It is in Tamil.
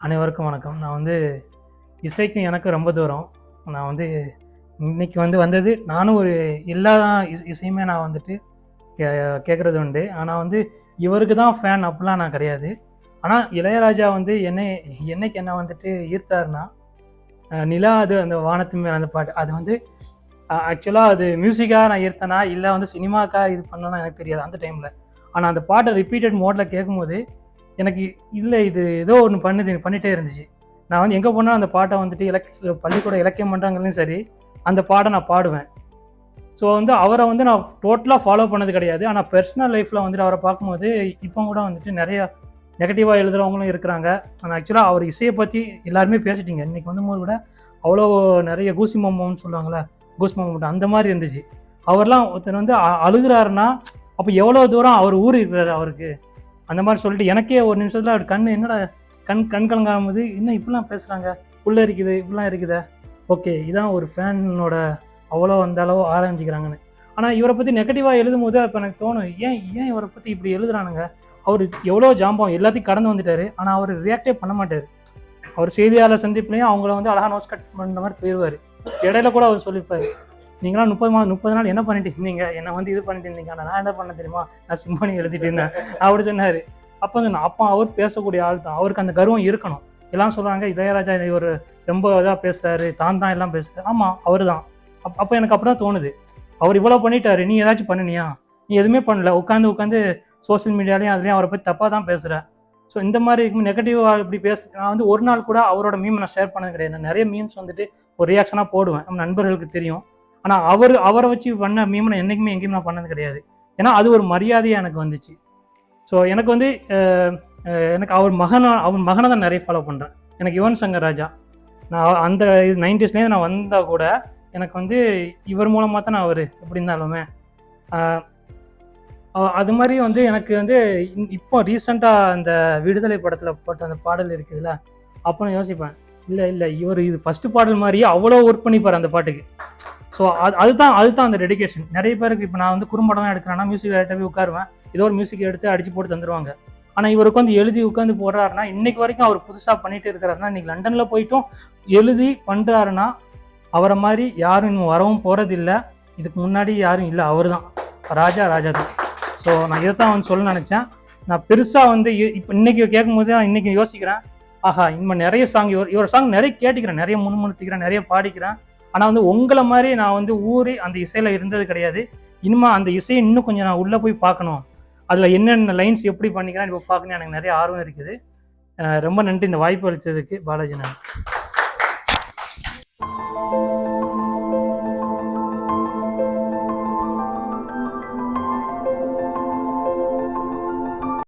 அனைவருக்கும் வணக்கம். நான் வந்து இசைக்கும் எனக்கும் ரொம்ப தூரம். நான் வந்து இன்னைக்கு வந்து வந்தது நானும் ஒரு எல்லா இஸ் இசையுமே நான் வந்துட்டு கே கேட்குறது உண்டு. ஆனால் வந்து இவருக்கு தான் ஃபேன் அப்படிலாம் நான் கிடையாது. ஆனால் இளையராஜா வந்து என்னை என்னைக்கு என்ன வந்துட்டு ஈர்த்தாருன்னா நிலா அது அந்த வானத்து மேலே அந்த பாட்டு. அது வந்து ஆக்சுவலாக அது மியூசிக்காக நான் ஈர்த்தேனா இல்லை வந்து சினிமாக்காக இது பண்ணனா எனக்கு தெரியாது அந்த டைமில் ஆனால் அந்த பாட்டை ரிப்பீட்டட் மோடில் கேட்கும்போது எனக்கு இல்லை இது ஏதோ ஒன்று பண்ணுது பண்ணிகிட்டே இருந்துச்சு. நான் வந்து எங்கே போனாலும் அந்த பாட்டை வந்துட்டு இலக் பள்ளிக்கூட இலக்கியம் பண்ணுறாங்களையும் சரி அந்த பாட்டை நான் பாடுவேன். ஸோ வந்து அவரை வந்து நான் டோட்டலாக ஃபாலோ பண்ணது கிடையாது. ஆனால் பர்சனல் லைஃப்பில் வந்துட்டு அவரை பார்க்கும்போது இப்போ கூட வந்துட்டு நிறைய நெகட்டிவாக எழுதுகிறவங்களும் இருக்கிறாங்க. ஆனால் ஆக்சுவலாக அவர் இசையை பற்றி எல்லாருமே பேசிட்டீங்க. இன்றைக்கி வந்து கூட அவ்வளோ நிறைய கூசி மோமோன்னு சொல்லுவாங்களே கூஸ் மோமோட் அந்த மாதிரி இருந்துச்சு. அவர்லாம் ஒருத்தர் வந்து அ- அழுகுறாருன்னா அப்போ எவ்வளோ தூரம் அவர் ஊர் இருக்கிறாரு அவருக்கு? அந்த மாதிரி சொல்லிட்டு எனக்கே ஒரு நிமிஷத்தில் அவர் கண் என்னடா கண் கண் கலங்காகும்போது இன்னும் இப்படிலாம் பேசுகிறாங்க உள்ளே இருக்குது இப்படிலாம் இருக்குதா. ஓகே இதான் ஒரு ஃபேனோட அவ்வளோ அந்த அளவு ஆராய்ஞ்சிக்கிறாங்கன்னு. ஆனால் இவரை பற்றி நெகட்டிவாக எழுதும் போது அப்போ எனக்கு தோணும் ஏன் ஏன் இவரை பற்றி இப்படி எழுதுறானுங்க? அவர் எவ்வளோ ஜாம்பம் எல்லாத்தையும் கடந்து வந்துட்டார். ஆனால் அவர் ரியாக்டே பண்ண மாட்டார். அவர் செய்தியாளர் சந்திப்புலையும் அவங்கள வந்து அழகாக நோஸ் கட் பண்ணுற மாதிரி போயிடுவார் இடையில கூட அவர் சொல்லிப்பார் நீங்களாம் முப்பது மா முப்பது நாள் என்ன பண்ணிட்டு இருந்தீங்க? என்னை வந்து இது பண்ணிட்டு இருந்தீங்க. ஆனால் நான் என்ன பண்ண தெரியுமா? நான் சிம்பனி எழுதிட்டு இருந்தேன். அப்படி சொன்னார். அப்போ சொன்னேன் அப்போ அவர் பேசக்கூடிய ஆள் தான். அவருக்கு அந்த கர்வம் இருக்கணும். எல்லாம் சொல்கிறாங்க இளையராஜா இவர் ரொம்ப இதாக பேசுறாரு. தான் தான் எல்லாம் பேசுறாரு. ஆமாம் அவர் தான். அப் அப்போ எனக்கு அப்படி தான் தோணுது. அவர் இவ்வளோ பண்ணிட்டாரு. நீ ஏதாச்சும் பண்ணினியா? நீ எதுவுமே பண்ணல. உட்காந்து உட்காந்து சோஷியல் மீடியாலையும் அதுலேயும் அவரை பற்றி தப்பாக தான் பேசுகிற ஸோ இந்த மாதிரி நெகட்டிவாக இப்படி பேச நான் வந்து ஒரு நாள் கூட அவரோட மீம் நான் ஷேர் பண்ணது கிடையாது. நான் நிறைய மீம்ஸ் வந்துட்டு ஒரு ரியாக்ஷனாக போடுவேன். நம்ம நண்பர்களுக்கு தெரியும். ஆனால் அவர் அவரை வச்சு பண்ண மீம் நான் என்றைக்குமே எங்கேயும் நான் பண்ணது கிடையாது. ஏன்னா அது ஒரு மரியாதையாக எனக்கு வந்துச்சு. ஸோ எனக்கு வந்து எனக்கு அவர் மகனை அவர் மகனை தான் நிறைய ஃபாலோ பண்ணுறேன் எனக்கு யுவன் சங்கர் ராஜா. நான் அந்த நைன்டிஸ்லேருந்து நான் வந்தால் கூட எனக்கு வந்து இவர் மூலமாக தான் நான் அவர் எப்படி இருந்தாலுமே. அது மாதிரி வந்து எனக்கு வந்து இப்போ ரீசெண்டாக அந்த விடுதலை படத்தில் போட்ட அந்த பாடல் இருக்குதுல்ல அப்போ நான் யோசிப்பேன் இல்லை இல்லை இவர் இது ஃபஸ்ட்டு பாடல் மாதிரியே அவ்வளோ ஒர்க் பண்ணிப்பார் அந்த பாட்டுக்கு. ஸோ அது அதுதான் அதுதான் அந்த டெடிகேஷன் நிறைய பேருக்கு இப்போ நான் வந்து குறும்படம் எடுக்கிறேன்னா மியூசிக் டேரக்டர் போய் உட்காருவேன். ஏதோ ஒரு மியூசிக் எடுத்து அடிச்சு போட்டு தந்துருவாங்க. ஆனால் இவர் உட்காந்து எழுதி உட்காந்து போடுறாருன்னா இன்னைக்கு வரைக்கும் அவர் புதுசாக பண்ணிட்டு இருக்கிறாருன்னா இன்னைக்கு லண்டனில் போயிட்டும் எழுதி பண்ணுறாருன்னா அவரை மாதிரி யாரும் இன்னும் வரவும் போகிறதில்ல இதுக்கு முன்னாடி யாரும் இல்லை அவர் தான் ராஜா ராஜா தான் ஸோ நான் இதை தான் வந்து சொல்ல நினச்சேன். நான் பெருசாக வந்து இப்போ இன்னைக்கு கேட்கும்போது நான் இன்றைக்கி யோசிக்கிறேன். ஆஹா இனிமேல் நிறைய சாங் இவர் இவர் சாங் நிறைய கேட்டுக்கிறேன். நிறைய முன்முணுத்திக்கிறேன் நிறைய பாடிக்கிறேன். ஆனால் வந்து உங்களை மாதிரி நான் வந்து ஊறி அந்த இசையில் இருந்தது கிடையாது. இனிமேல் அந்த இசையை இன்னும் கொஞ்சம் நான் உள்ளே போய் பார்க்கணும். அதில் என்னென்ன லைன்ஸ் எப்படி பண்ணிக்கிறேன் இப்போ பார்க்கணும் எனக்கு நிறைய ஆர்வம் இருக்குது. ரொம்ப நன்றி இந்த வாய்ப்பு அளித்ததுக்கு பாலாஜி நான்